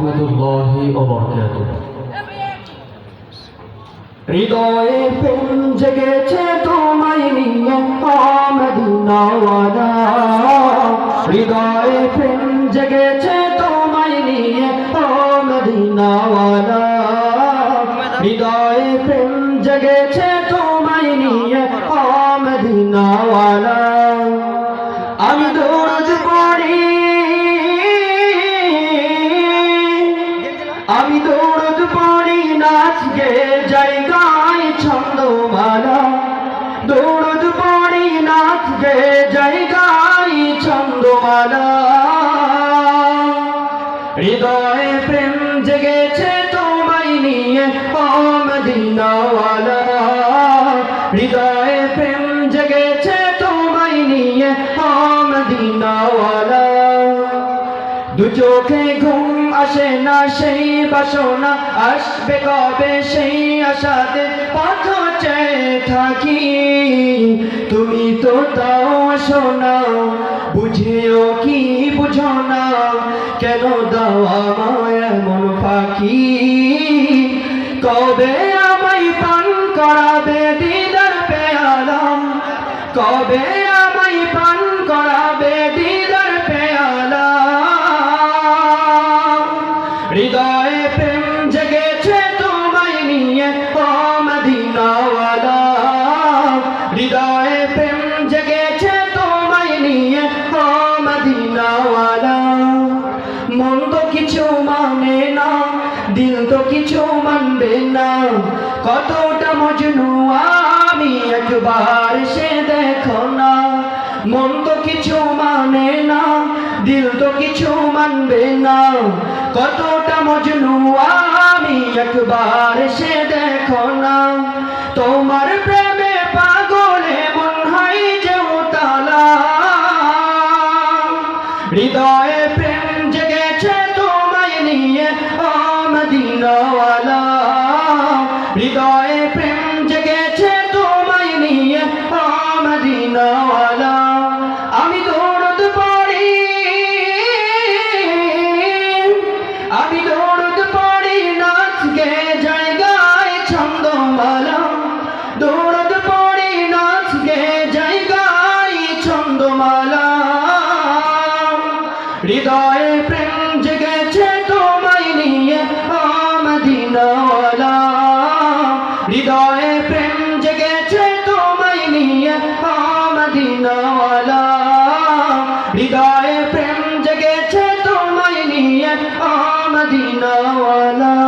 রহমতুল্লাহ অবরকাত হৃদয়ে প্রেম জেগেছে তোমায় নিয়ে আমদিনাওয়ালা হৃদয়ে প্রেম জেগেছে তোমায় নিয়ে আমদিনাওয়ালা হৃদয়ে হৃদয়ে প্রেম জেগেছে তোমায় নিয়ে মদিনাওয়ালা। হৃদয়ে প্রেম জেগেছে তোমায় নিয়ে মদিনাওয়ালা। দু চোখে ঘুম আসে না সেই বাসনা, আসবে কবে সেই আশাতে পথ চেয়ে থাকি। তুমি তো তাও না বুঝেও কি বুঝো না? কেন দাও আমায় এমন ফাঁকি? কবে আমায় পান করাবে দিদার পেয়ালাম? কবে আমায় পান করাবে দিদার পেয়ালা হৃদয়ে প্রেম জেগেছে তোমায় নিয়ে, ও মদিনাওয়ালা। হৃদয়ে প্রেম মন তো কিছু মানে না, দিল তো কিছু মানবে না। কতটা মজনু আমি একবার সে দেখো না। মন তো কিছু মানে না, দিল তো কিছু মানবে না। কতটা মজনু আমি একবার সে দেখো না। তোমার প্রেমে হৃদয়ে প্রেম জেগেছে তোমায় নিয়ে ও হৃদয়ে প্রেম জেগেছে তোমায় নিয়ে, আমদিনওয়ালা। হৃদয়ে প্রেম জেগেছে তোমায় নিয়ে, আমদিনওয়ালা। হৃদয়ে প্রেম জেগেছে তোমায় নিয়ে, আমদিনওয়ালা।